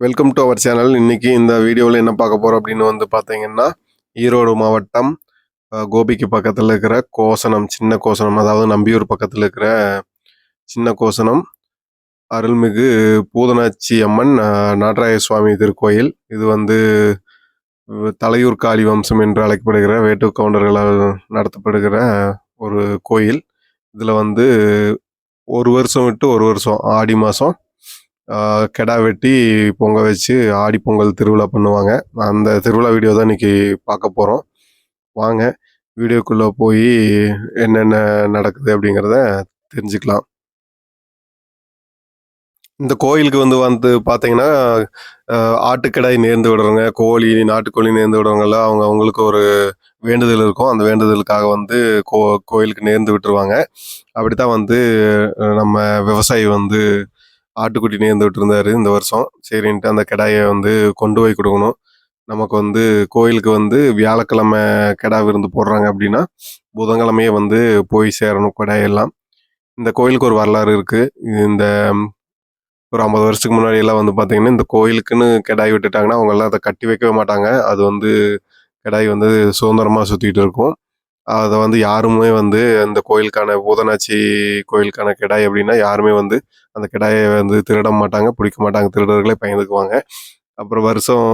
Welcome to our channel இன்றைக்கி இந்த வீடியோவில் என்ன பார்க்க போகிறோம் அப்படின்னு வந்து பார்த்தீங்கன்னா ஈரோடு மாவட்டம் கோபிக்கு பக்கத்தில் இருக்கிற கோசனம் சின்ன கோசனம் அதாவது நம்பியூர் பக்கத்தில் இருக்கிற சின்ன கோசனம் அருள்மிகு பூதனாச்சி அம்மன் நாட்டராய சுவாமி திருக்கோயில். இது வந்து தலையூர் காளி வம்சம் என்று அழைக்கப்படுகிற வேட்டு கவுண்டர்களால் நடத்தப்படுகிற ஒரு கோயில். இதில் வந்து ஒரு வருஷம் விட்டு ஒரு வருஷம் ஆடி மாதம் கெடா வெட்டி பொங்க வச்சு ஆடி பொங்கல் திருவிழா பண்ணுவாங்க. அந்த திருவிழா வீடியோ தான் இன்றைக்கி பார்க்க போகிறோம் வாங்க வீடியோக்குள்ளே போய் என்னென்ன நடக்குது அப்படிங்கிறத தெரிஞ்சுக்கலாம். இந்த கோயிலுக்கு வந்து வந்து பார்த்தீங்கன்னா ஆட்டுக்கடாய் நேர்ந்து விடுறவங்க கோழி நாட்டுக்கோழி நேர்ந்து விடுறவங்கெல்லாம் அவங்க அவங்களுக்கு ஒரு வேண்டுதல் இருக்கும். அந்த வேண்டுதலுக்காக வந்து கோ கோயிலுக்கு நேர்ந்து விட்டுருவாங்க. அப்படி தான் வந்து நம்ம விவசாயி வந்து ஆட்டுக்குட்டி நேர்ந்து இருந்தார் இந்த வருஷம். சரின்ட்டு அந்த கிடாயை வந்து கொண்டு போய் கொடுக்கணும். நமக்கு வந்து கோயிலுக்கு வந்து வியாழக்கிழமை கிடா விருந்து போடுறாங்க அப்படின்னா புதன்கிழமையே வந்து போய் சேரணும் கிடாயெல்லாம். இந்த கோயிலுக்கு ஒரு வரலாறு இருக்குது இந்த ஒரு ஐம்பது வருஷத்துக்கு முன்னாடி எல்லாம் வந்து பார்த்தீங்கன்னா இந்த கோயிலுக்குன்னு கிடாய் விட்டுட்டாங்கன்னா அவங்கெல்லாம் அதை கட்டி வைக்கவே மாட்டாங்க. அது வந்து கிடாய் வந்து சுதந்திரமாக சுற்றிட்டு இருக்கும். அதை வந்து யாருமே வந்து அந்த கோயிலுக்கான பூதனாச்சி கோயிலுக்கான கிடாய் அப்படின்னா யாருமே வந்து அந்த கிடாயை வந்து திருட மாட்டாங்க பிடிக்க மாட்டாங்க. திருடர்களே பயந்துக்குவாங்க. அப்புறம் வருஷம்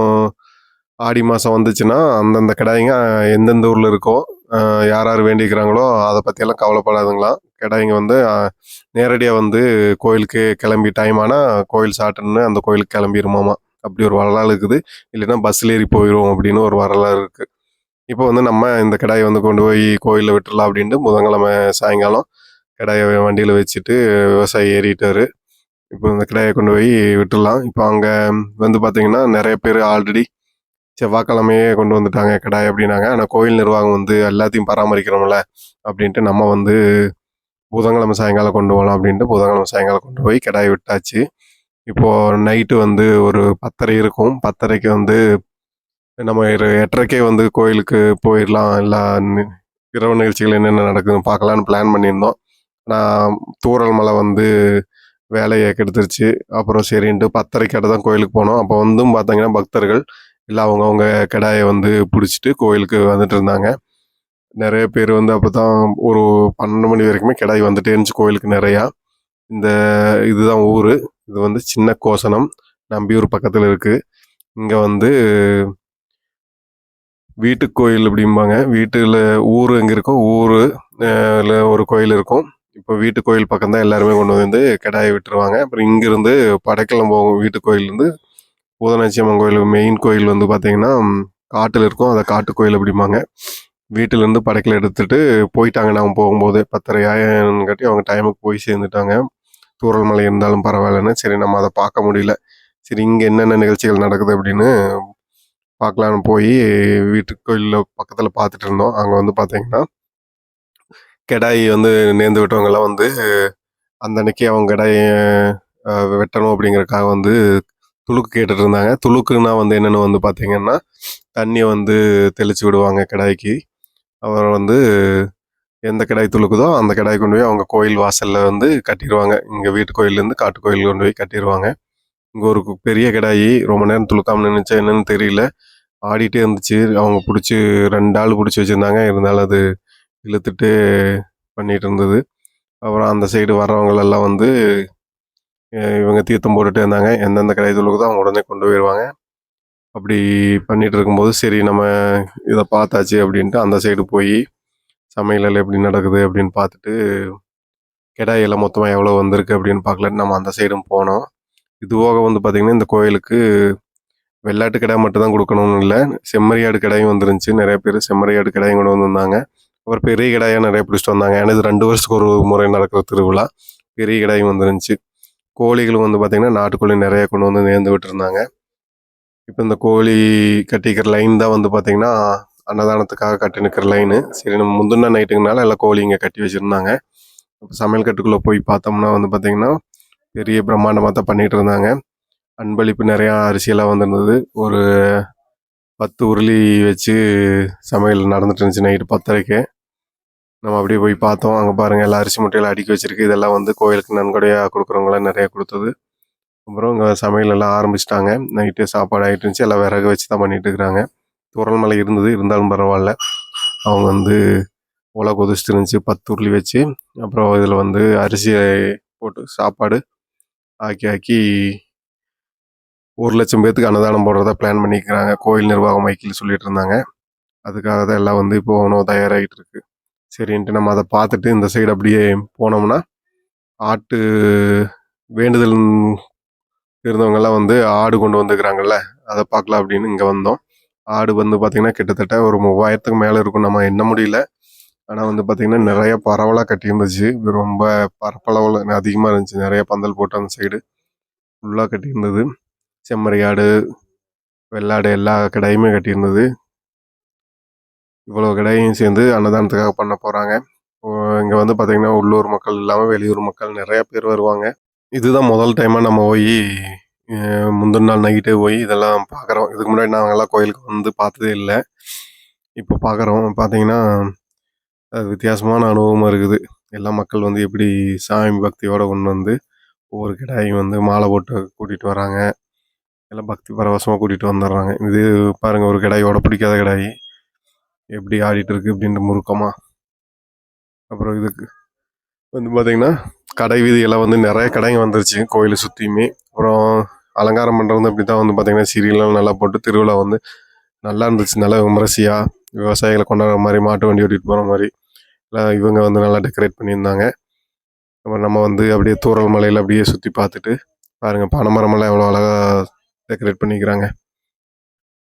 ஆடி மாதம் வந்துச்சுன்னா அந்தந்த கிடாய்ங்க எந்தெந்த ஊரில் இருக்கோ யார் யார் வேண்டிக்கிறாங்களோ அதை பற்றியெல்லாம் கவலைப்படாதுங்களாம். கிடாய்ங்க வந்து நேரடியாக வந்து கோயிலுக்கு கிளம்பி டைம் ஆனால் கோயில் சாட்டுன்னு அந்த கோயிலுக்கு கிளம்பிடுமாமா அப்படி ஒரு வரலாறு இருக்குது. இல்லைன்னா பஸ்ஸில் ஏறி போயிடும் அப்படின்னு ஒரு வரலாறு இருக்குது இப்போ வந்து நம்ம இந்த கிடாயை வந்து கொண்டு போய் கோயிலில் விட்டுடலாம் அப்படின்ட்டு புதன்கிழமை சாயங்காலம் கிடாயை வண்டியில் வச்சுட்டு விவசாயி ஏறிட்டார். இப்போ இந்த கிடாயை கொண்டு போய் விட்டுடலாம் இப்போ அங்கே வந்து பார்த்தீங்கன்னா நிறைய பேர் ஆல்ரெடி செவ்வாய்க்கிழமையே கொண்டு வந்துட்டாங்க கிடாய் அப்படின்னாங்க. ஆனால் கோயில் நிர்வாகம் வந்து எல்லாத்தையும் பராமரிக்கிறோம்ல அப்படின்ட்டு நம்ம வந்து புதன்கிழமை சாயங்காலம் கொண்டு போகலாம் அப்படின்ட்டு புதன்கிழமை சாயங்காலம் கொண்டு போய் கிடாய் விட்டாச்சு. இப்போது நைட்டு வந்து ஒரு பத்தரை இருக்கும். பத்தரைக்கு வந்து நம்ம எட்டரைக்கே வந்து கோயிலுக்கு போயிடலாம். எல்லா இரவு நிகழ்ச்சிகள் என்னென்ன நடக்குதுன்னு பார்க்கலான்னு பிளான் பண்ணியிருந்தோம். ஆனால் தூரல் மலை வந்து வேலையை கெடுத்துருச்சு. அப்புறம் சரின்ட்டு பத்தரைக்கு தான் கோயிலுக்கு போனோம். அப்போ வந்தும் பார்த்தீங்கன்னா பக்தர்கள் இல்லை அவங்கவுங்க கிடாயை வந்து பிடிச்சிட்டு கோயிலுக்கு வந்துட்டு இருந்தாங்க. நிறைய பேர் வந்து அப்போ தான் ஒரு பன்னெண்டு மணி வரைக்குமே கிடாய் வந்துட்டே இருந்துச்சு கோயிலுக்கு நிறையா. இந்த இதுதான் ஊர். இது வந்து சின்ன கோசனம். நம்பியூர் பக்கத்தில் இருக்குது இங்கே வந்து வீட்டு கோயில் அப்படிம்பாங்க. வீட்டில் ஊர் எங்கே இருக்கோ ஊர் ஒரு கோயில் இருக்கும். இப்போ வீட்டு கோயில் பக்கம் தான் எல்லாருமே கொண்டு வந்து கிடாயை விட்டுருவாங்க. அப்புறம் இங்கேருந்து படைக்கலம் போகும் வீட்டு கோயிலேருந்து பூதநாச்சியம்மன் கோயில் மெயின் கோயில் வந்து பார்த்தீங்கன்னா காட்டில் இருக்கும். அதை காட்டு கோயில் அப்படிம்பாங்க. வீட்டிலேருந்து படைக்கல எடுத்துகிட்டு போயிட்டாங்க. நாங்கள் போகும்போது பத்தரை ஆயிரம் கட்டி அவங்க டைமுக்கு போய் சேர்ந்துட்டாங்க. தூரல் மலை இருந்தாலும் பரவாயில்லன்னு. சரி நம்ம அதை பார்க்க முடியல. சரி இங்கே என்னென்ன நிகழ்ச்சிகள் நடக்குது அப்படின்னு பார்க்கலான்னு போய் வீட்டு கோயிலில் பக்கத்தில் பார்த்துட்டு இருந்தோம். அங்கே வந்து பார்த்தீங்கன்னா கிடாய் வந்து நேர்ந்து விட்டவங்கெல்லாம் வந்து அந்த அன்னைக்கு அவங்க கிடாயை வெட்டணும் அப்படிங்கிறக்காக வந்து துளுக்கு கேட்டுட்டு இருந்தாங்க. துளுக்குன்னா வந்து என்னென்னு வந்து பார்த்தீங்கன்னா தண்ணியை வந்து தெளிச்சு விடுவாங்க கிடாய்க்கு. அப்புறம் வந்து எந்த கிடாய் துளுக்குதோ அந்த கடாய் கொண்டு போய் அவங்க கோயில் வாசலில் வந்து கட்டிடுவாங்க. இங்கே வீட்டு கோயிலேருந்து காட்டு கோயில் கொண்டு போய் கட்டிடுவாங்க. இங்கே ஒரு கு- பெரிய கிடாயி ரொம்ப நேரம் துளுக்காமல் நின்றுச்சா என்னன்னு தெரியல. ஆடிட்டே இருந்துச்சு. அவங்க பிடிச்சி ரெண்டு ஆள் பிடிச்சி வச்சுருந்தாங்க. இருந்தாலும் அது இழுத்துட்டு பண்ணிகிட்டு இருந்தது. அப்புறம் அந்த சைடு வர்றவங்களெல்லாம் வந்து இவங்க தீர்த்தம் போட்டுகிட்டே இருந்தாங்க. எந்தெந்த கடை துளுக்குதோ அவங்க உடனே கொண்டு போயிடுவாங்க அப்படி பண்ணிகிட்டு இருக்கும்போது சரி நம்ம இதை பார்த்தாச்சு அப்படின்ட்டு அந்த சைடு போய் சமையலில் எப்படி நடக்குது அப்படின்னு பார்த்துட்டு கிடாய் எல்லாம் மொத்தமாக எவ்வளோ வந்திருக்கு அப்படின்னு பார்க்கலன்னு நம்ம அந்த சைடும் போனோம். இது போக வந்து பார்த்திங்கன்னா இந்த கோயிலுக்கு வெள்ளாட்டு கிடா மட்டும் தான் கொடுக்கணும்னு இல்லை. செம்மறியாடு கிடாயும் வந்துருந்துச்சு. நிறைய பேர் செம்மறியாடு கிடாயும் கொண்டு வந்திருந்தாங்க அப்புறம் பெரிய கிடாயாக நிறைய பிடிச்சிட்டு வந்தாங்க. ஏன்னா இது ரெண்டு வருஷத்துக்கு ஒரு முறை நடக்கிற திருவிழா. பெரிய கிடாயும் வந்துருந்துச்சு. கோழிகளும் வந்து பார்த்திங்கன்னா நாட்டுக்கோழி நிறைய கொண்டு வந்து நேர்ந்து விட்டுருந்தாங்க. இப்போ இந்த கோழி கட்டிக்கிற லைன் தான் வந்து பார்த்திங்கன்னா அன்னதானத்துக்காக கட்டி நிற்கிற லைனு சரி நம்ம முந்தின நைட்டுங்கனால எல்லாம் கோழி இங்கே கட்டி வச்சுருந்தாங்க. இப்போ சமையல் கட்டுக்குள்ளே போய் பார்த்தோம்னா வந்து பார்த்திங்கன்னா பெரிய பிரம்மாண்டமாக தான் பண்ணிகிட்டு இருந்தாங்க. அன்பளிப்பு நிறையா அரிசியெல்லாம் வந்திருந்தது. ஒரு பத்து உருளி வச்சு சமையல் நடந்துட்டு இருந்துச்சு நைட்டு பத்தரைக்கு. நம்ம அப்படியே போய் பார்த்தோம். அங்கே பாருங்கள் எல்லா அரிசி முட்டையில் அடுக்கி வச்சுருக்கு. இதெல்லாம் வந்து கோயிலுக்கு நன்கொடையாக கொடுக்குறவங்களாம் நிறைய கொடுத்தது. அப்புறம் இங்கே சமையல் எல்லாம் ஆரம்பிச்சிட்டாங்க. நைட்டு சாப்பாடு ஆகிட்டு இருந்துச்சு. எல்லாம் விறகு வச்சு தான் பண்ணிகிட்டு இருக்கிறாங்க. துரல் மலை இருந்தது. இருந்தாலும் பரவாயில்ல. அவங்க வந்து ஓலை கொதிச்சுட்டு இருந்துச்சு. பத்து உருளி வச்சு. அப்புறம் இதில் வந்து அரிசி போட்டு சாப்பாடு ஆக்கி ஆக்கி ஒரு லட்சம் பேர்த்துக்கு அன்னதானம் போடுறதா பிளான் பண்ணிக்கிறாங்க. கோயில் நிர்வாகம் மைக்கில் சொல்லிட்டு இருந்தாங்க. அதுக்காக தான் எல்லாம் வந்து இப்போ உணவு தயாராகிட்டு இருக்கு. சரின்ட்டு நம்ம அதை பார்த்துட்டு இந்த சைடு அப்படியே போனோம்னா ஆட்டு வேண்டுதல் இருந்தவங்கெல்லாம் வந்து ஆடு கொண்டு வந்துக்கிறாங்கல்ல அதை பார்க்கலாம் அப்படின்னு இங்கே வந்தோம். ஆடு வந்து பார்த்திங்கன்னா கிட்டத்தட்ட ஒரு மூவாயிரத்துக்கு மேலே இருக்கும். நம்ம எண்ண முடியல. ஆனால் வந்து பார்த்திங்கன்னா நிறைய பரவலாக கட்டியிருந்துச்சு. ரொம்ப பரப்பளவில் அதிகமாக இருந்துச்சு. நிறைய பந்தல் போட்டு அந்த சைடு ஃபுல்லாக கட்டியிருந்தது. செம்மறி ஆடு வெள்ளாடு எல்லா கடையுமே கட்டியிருந்தது. இவ்வளோ கடையும் சேர்ந்து அன்னதானத்துக்காக பண்ண போகிறாங்க இங்கே வந்து பார்த்திங்கன்னா உள்ளூர் மக்கள் இல்லாமல் வெளியூர் மக்கள் நிறைய பேர் வருவாங்க. இதுதான் முதல் டைமாக நம்ம போய் முந்தின நாள் நைட்டே போய் இதெல்லாம் பார்க்குறோம் இதுக்கு முன்னாடி நாங்கள்லாம் கோயிலுக்கு வந்து பார்த்ததே இல்லை. இப்போ பார்க்குறோம் பார்த்தீங்கன்னா அது வித்தியாசமான அனுபவமாக இருக்குது. எல்லா மக்கள் வந்து எப்படி சாமி பக்தியோடு கொண்டு வந்து ஒவ்வொரு கிடாயும் வந்து மாலை போட்டு கூட்டிகிட்டு வராங்க. எல்லாம் பக்தி பரவசமாக கூட்டிகிட்டு வந்துடுறாங்க. இது பாருங்கள் ஒரு கிடாயோட பிடிக்காத கிடாயி. எப்படி ஆடிட்டு இருக்கு அப்படின்ட்டு முறுக்கமாக அப்புறம் இதுக்கு வந்து பார்த்திங்கன்னா கடை வீதியெல்லாம் வந்து நிறைய கடைங்க வந்துருச்சு கோயிலை சுற்றியுமே அப்புறம் அலங்காரம் பண்ணுறது அப்படி தான் வந்து பார்த்திங்கன்னா சீரியல்லாம் நல்லா போட்டு திருவிழா வந்து நல்லா இருந்துச்சு. நல்லா விமரிசையாக விவசாயிகளை கொண்டாடுற மாதிரி மாட்டு வண்டி ஓட்டிகிட்டு போகிற மாதிரி. இவங்க வந்து நல்லா டெக்கரேட் பண்ணியிருந்தாங்க. அப்புறம் நம்ம வந்து அப்படியே தூரல் மலையில் அப்படியே சுற்றி பார்த்துட்டு பாருங்கள் பனைமரமெல்லாம் எவ்வளோ அழகாக டெக்கரேட் பண்ணிக்கிறாங்க.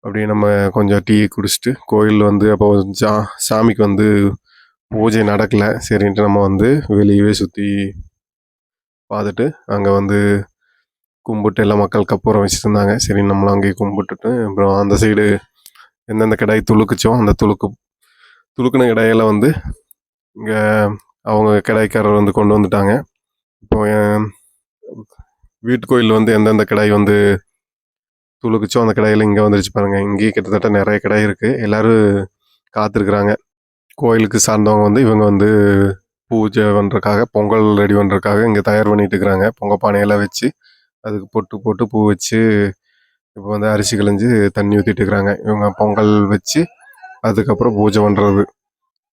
அப்படியே நம்ம கொஞ்சம் டீ குடிச்சிட்டு கோயில் வந்து அப்போ சா சாமிக்கு வந்து பூஜை நடக்கலை. சரின்ட்டு நம்ம வந்து வெளியவே சுற்றி பார்த்துட்டு அங்கே வந்து கும்பிட்டு எல்லா மக்கள் கப்புறம் வச்சுருந்தாங்க சரி நம்மளும் அங்கேயே கும்பிட்டுட்டு அப்புறம் அந்த சைடு எந்தெந்த கடாய் துளுக்குச்சோ அந்த துளுக்கு துளுக்குன கடாயெல்லாம் வந்து இங்கே அவங்க கடாய்க்காரர் வந்து கொண்டு வந்துட்டாங்க. இப்போ வீட்டு கோயிலில் வந்து எந்தெந்த கடாய் வந்து துளுக்குச்சோ அந்த கடையில் இங்கே வந்துருச்சு பாருங்கள் இங்கேயே கிட்டத்தட்ட நிறைய கடை இருக்குது எல்லோரும் காத்திருக்கிறாங்க. கோயிலுக்கு சார்ந்தவங்க வந்து இவங்க வந்து பூஜை பண்ணுறக்காக பொங்கல் ரெடி பண்ணுறக்காக இங்கே தயார் பண்ணிட்டு இருக்கிறாங்க. பொங்கல் பானையெல்லாம் வச்சு அதுக்கு பொட்டு போட்டு பூ வச்சு இப்போ வந்து அரிசி களைஞ்சு தண்ணி ஊற்றிட்டு இருக்கிறாங்க. இவங்க பொங்கல் வச்சு அதுக்கப்புறம் பூஜை பண்ணுறது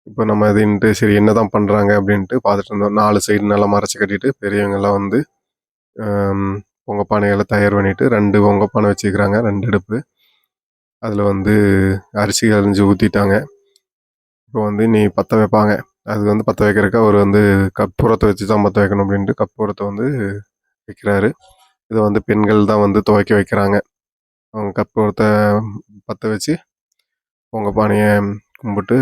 இப்போ நம்ம இதுன்ட்டு சரி என்ன தான் பண்ணுறாங்க அப்படின்ட்டு பார்த்துட்டு இருந்தோம். நாலு சைடு நல்லா மறைச்சி கட்டிட்டு பெரியவங்கெல்லாம் வந்து பொங்கல் பானைகளை தயார் பண்ணிவிட்டு ரெண்டு பொங்கல் பானை வச்சுக்கிறாங்க ரெண்டு அடுப்பு அதில் வந்து அரிசி அரிஞ்சு ஊற்றிட்டாங்க இப்போ வந்து நீ பற்ற வைப்பாங்க. அது வந்து பற்ற வைக்கிறதுக்கு அவர் வந்து கற்பூரத்தை வச்சு தான் பற்ற வைக்கணும் அப்படின்ட்டு கற்பூரத்தை வந்து வைக்கிறாரு. இதை வந்து பெண்கள் தான் வந்து துவைக்க வைக்கிறாங்க. அவங்க கற்பூரத்தை பற்ற வச்சு பொங்கல் பானையை கும்பிட்டு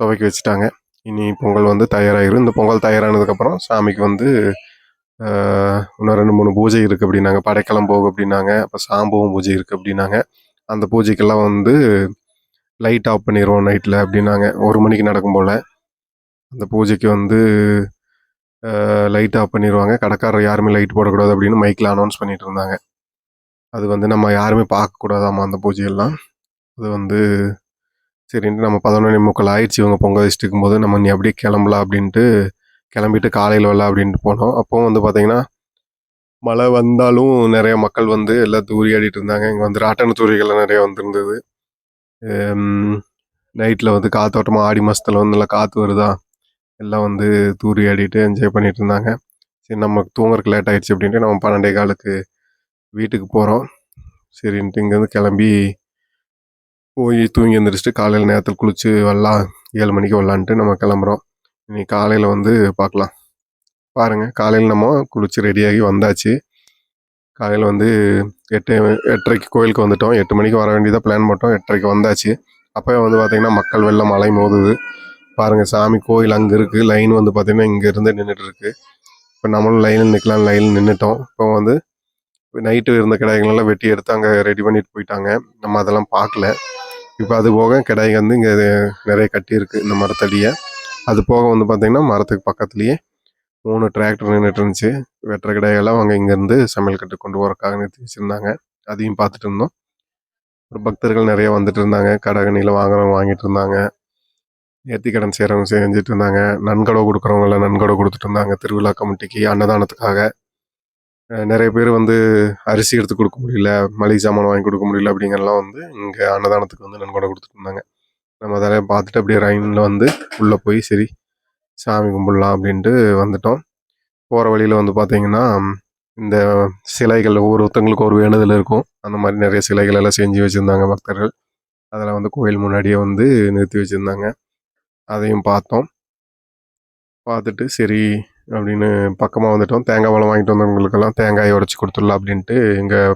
துவைக்க வச்சுட்டாங்க. இனி பொங்கல் வந்து தயாராகிடும் இந்த பொங்கல் தயாரானதுக்கப்புறம் சாமிக்கு வந்து இன்னும் ரெண்டு மூணு பூஜை இருக்குது அப்படின்னாங்க. படைக்கலம் போகும் அப்படின்னாங்க. அப்போ சாம்பவும் பூஜை இருக்குது அப்படின்னாங்க. அந்த பூஜைக்கெல்லாம் வந்து லைட் ஆஃப் பண்ணிடுவோம் நைட்டில் அப்படின்னாங்க. ஒரு மணிக்கு நடக்கும் போல். அந்த பூஜைக்கு வந்து லைட் ஆஃப் பண்ணிடுவாங்க கடைக்காரர் யாருமே லைட் போடக்கூடாது அப்படின்னு மைக்கில் அனௌன்ஸ் பண்ணிட்டு இருந்தாங்க. அது வந்து நம்ம யாருமே பார்க்கக்கூடாதாம்மா அந்த பூஜையெல்லாம். அது வந்து சரின்ட்டு நம்ம பதினொன்று முக்கால் ஆயிடுச்சு. இவங்க பொங்கல் வச்சுட்டு இருக்கும்போது நம்ம நீ அப்படியே கிளம்பலாம் அப்படின்ட்டு கிளம்பிட்டு காலையில் வரலாம் அப்படின்ட்டு போனோம். அப்போவும் வந்து பார்த்திங்கன்னா மழை வந்தாலும் நிறைய மக்கள் வந்து எல்லாம் தூரி ஆடிட்டு இருந்தாங்க. இங்கே வந்து ராட்டன தூரிகள்லாம் நிறைய வந்துருந்தது. நைட்டில் வந்து காத்தோட்டமாக ஆடி மாதத்துல வந்து நல்லா காற்று வருதா? எல்லாம் வந்து தூரி ஆடிட்டு என்ஜாய் பண்ணிட்டு இருந்தாங்க. சரி நமக்கு தூங்குறதுக்கு லேட் ஆகிடுச்சு அப்படின்ட்டு நம்ம பன்னெண்டே காலுக்கு வீட்டுக்கு போகிறோம் சரின்ட்டு இங்கேருந்து கிளம்பி போய் தூங்கி எழுந்திரிச்சிட்டு காலையில் நேரத்தில் குளித்து வரலாம். ஏழு மணிக்கு வரலான்ட்டு நம்ம கிளம்புறோம். இனி காலையில் வந்து பார்க்கலாம் பாருங்கள் காலையில் நம்ம குளித்து ரெடியாகி வந்தாச்சு. காலையில் வந்து எட்டு எட்டரைக்கு கோயிலுக்கு வந்துட்டோம். எட்டு மணிக்கு வர வேண்டியதாக பிளான் போட்டோம். எட்டரைக்கு வந்தாச்சு. அப்போ வந்து பார்த்திங்கன்னா மக்கள் வெள்ளம் மலை மோதுது. பாருங்கள் சாமி கோயில் அங்கே இருக்குது லைன் வந்து பார்த்திங்கன்னா இங்கேருந்து நின்றுட்டுருக்கு இப்போ நம்மளும் லைனில் நிற்கலாம் லைனில் நின்றுட்டோம் இப்போ வந்து நைட்டு இருந்த கிடாய்களெல்லாம் வெட்டி எடுத்து அங்கே ரெடி பண்ணிட்டு போயிட்டாங்க. நம்ம அதெல்லாம் பார்க்கல இப்போ அது போக கிடாய்கள் வந்து இங்கே நிறைய கட்டியிருக்கு இந்த மரத்தடியை. அது போக வந்து பார்த்திங்கன்னா மரத்துக்கு பக்கத்துலேயே மூணு டிராக்டர் நின்றுட்டு இருந்துச்சு. வெட்டுற கிடையெல்லாம் அவங்க இங்கேருந்து சமையல் கட்டு கொண்டு போகிறக்காக நிறுத்தி வச்சுருந்தாங்க. அதையும் பார்த்துட்டு இருந்தோம். ஒரு பக்தர்கள் நிறைய வந்துட்டு இருந்தாங்க. கடகணியில் வாங்குறவங்க வாங்கிட்டு இருந்தாங்க. கடன் செய்கிறவங்க செஞ்சுட்டு இருந்தாங்க. நன்கொடை கொடுக்குறவங்கள நன்கொடை கொடுத்துட்டு இருந்தாங்க. திருவிழா கமிட்டிக்கு அன்னதானத்துக்காக. நிறைய பேர் வந்து அரிசி எடுத்து கொடுக்க முடியல மளிகை சாமான் வாங்கி கொடுக்க முடியல அப்படிங்கிறலாம் வந்து இங்கே அன்னதானத்துக்கு வந்து நன்கொடை கொடுத்துட்டு இருந்தாங்க. நம்ம அதெல்லாம் பார்த்துட்டு அப்படியே ரயினில் வந்து உள்ளே போய் சரி சாமி கும்பிடலாம் அப்படின்ட்டு வந்துட்டோம். போகிற வழியில் வந்து பார்த்தீங்கன்னா இந்த சிலைகள் ஒவ்வொருத்தங்களுக்கு ஒரு வேண்டுதல் இருக்கும். அந்த மாதிரி நிறைய சிலைகள் எல்லாம் செஞ்சு வச்சுருந்தாங்க பக்தர்கள். அதெல்லாம் வந்து கோயில் முன்னாடியே வந்து நிறுத்தி வச்சுருந்தாங்க. அதையும் பார்த்தோம். பார்த்துட்டு சரி அப்படின்னு பக்கமாக வந்துட்டோம். தேங்காய் பழம் வாங்கிட்டு வந்தவங்களுக்கெல்லாம் தேங்காயை உடச்சி கொடுத்துடலாம் அப்படின்ட்டு எங்கள்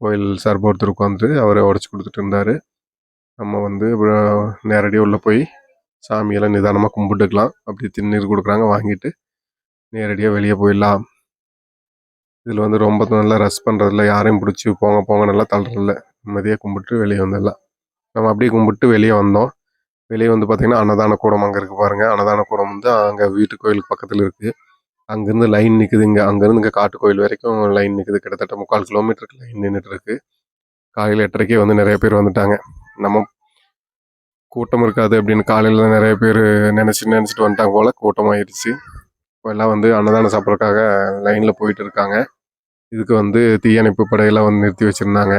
கோயில் சார்பு ஒருத்தர் உட்காந்து அவரை உடச்சி கொடுத்துட்டு இருந்தார். நம்ம வந்து நேரடியாக உள்ளே போய் சாமியெல்லாம் நிதானமாக கும்பிட்டுக்கலாம். அப்படி தின்னு கொடுக்குறாங்க. வாங்கிட்டு நேரடியாக வெளியே போயிடலாம். இதில் வந்து ரொம்ப நல்லா ரஷ் பண்ணுறதில்ல யாரையும் பிடிச்சி போங்க போங்க நல்லா தள்ளுறதில்ல. நிம்மதியாக கும்பிட்டு வெளியே வந்துடலாம். நம்ம அப்படியே கும்பிட்டு வெளியே வந்தோம். வெளியே வந்து பார்த்திங்கன்னா அன்னதான கூடம் அங்கே இருக்குது பாருங்கள் அன்னதான கூடம் வந்து அங்கே வீட்டு கோயிலுக்கு பக்கத்தில் இருக்குது அங்கேருந்து லைன் நிற்குது இங்கே. அங்கேருந்து இங்கே காட்டு கோயில் வரைக்கும் லைன் நிற்குது கிட்டத்தட்ட முக்கால் கிலோமீட்டருக்கு லைன் நின்றுட்டு இருக்கு. காலையில் எட்டரைக்கே வந்து நிறைய பேர் வந்துட்டாங்க. நம்ம கூட்டம் இருக்காது அப்படின்னு காலையில் நிறைய பேர் நினச்சி நினச்சிட்டு வந்துட்டாங்க போல். கூட்டமாகிடுச்சு இப்போ எல்லாம் வந்து அன்னதானம் சாப்பிட்றதுக்காக லைனில் போயிட்டு இருக்காங்க. இதுக்கு வந்து தீயணைப்பு படையெல்லாம் வந்து நிறுத்தி வச்சுருந்தாங்க.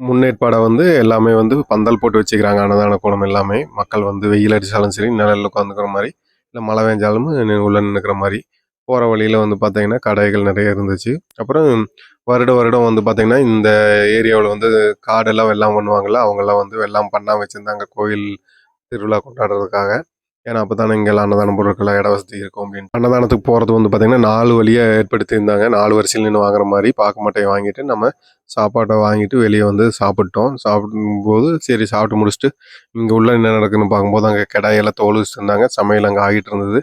முன்னேற்பாடை வந்து எல்லாமே வந்து பந்தல் போட்டு வச்சுக்கிறாங்க அன்னதான கூடம் எல்லாமே. மக்கள் வந்து வெயில் அடித்தாலும் சரி நிழலில் உட்காந்துக்கிற மாதிரி இல்லை மழை பெஞ்சாலும் உள்ளே உள்ள நின்றுக்கிற மாதிரி. போகிற வழியில் வந்து பார்த்தீங்கன்னா கடைகள் நிறைய இருந்துச்சு. அப்புறம் வருட வருடம் வந்து பார்த்தீங்கன்னா இந்த ஏரியாவில் வந்து காடெல்லாம் வெள்ளம் பண்ணுவாங்கள்ல அவங்கெல்லாம் வந்து வெள்ளம் பண்ணாமல் வச்சுருந்தாங்க. கோயில் திருவிழா கொண்டாடுறதுக்காக. ஏன்னா அப்போ தானே இங்கே அன்னதான பொருட்கள் இட வசதி இருக்கும் அப்படின்னு. அன்னதானத்துக்கு போகிறது வந்து பார்த்திங்கன்னா நாலு வழியாக ஏற்படுத்தியிருந்தாங்க. நாலு வரிசையில் நின்று வாங்குற மாதிரி பார்க்க மட்டையை வாங்கிட்டு நம்ம சாப்பாட்டை வாங்கிட்டு வெளியே வந்து சாப்பிட்டோம். சாப்பிடும்போது சரி சாப்பிட்டு முடிச்சுட்டு இங்கே உள்ள என்ன நடக்குதுன்னு பார்க்கும்போது அங்கே கிடாயெல்லாம் தோல் இருந்தாங்க. சமையல் அங்கே ஆகிட்டு இருந்தது.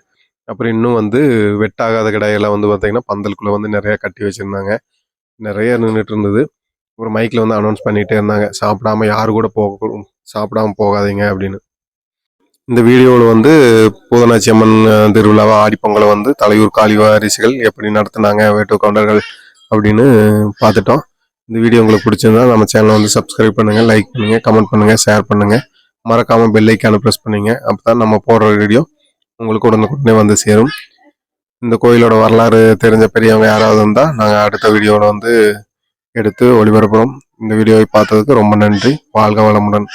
அப்புறம் இன்னும் வந்து வெட்டாகாத கிடாயெல்லாம் வந்து பார்த்திங்கன்னா பந்தலுக்குள்ளே வந்து நிறையா கட்டி வச்சுருந்தாங்க. நிறைய நின்றுட்டு இருந்தது. அப்புறம் மைக்கில் வந்து அனௌன்ஸ் பண்ணிகிட்டே இருந்தாங்க. சாப்பிடாம யாரு கூட போக சாப்பிடாம போகாதீங்க அப்படின்னு. இந்த வீடியோவில் வந்து பூதனாச்சி அம்மன் திருவிழாவை ஆடிப்பொங்கலை வந்து தலையூர் காளி வாரிசுகள் எப்படி நடத்துனாங்க வேட்டு கவுண்டர்கள் அப்படின்னு பார்த்துட்டோம். இந்த வீடியோ உங்களுக்கு பிடிச்சிருந்தா நம்ம சேனலை வந்து சப்ஸ்கிரைப் பண்ணுங்கள் லைக் பண்ணுங்கள் கமெண்ட் பண்ணுங்கள் ஷேர் பண்ணுங்கள் மறக்காமல் பெல் ஐக்கானை ப்ரெஸ் பண்ணுங்க அப்போ தான் நம்ம போடுற வீடியோ உங்களுக்கு உடனுக்குடனே வந்து சேரும். இந்த கோயிலோட வரலாறு தெரிஞ்ச பெரியவங்க யாராவது இருந்தால் நாங்கள் அடுத்த வீடியோவில் வந்து எடுத்து ஒளிபரப்புகிறோம் இந்த வீடியோவை பார்த்ததுக்கு ரொம்ப நன்றி. வாழ்க வளமுடன்.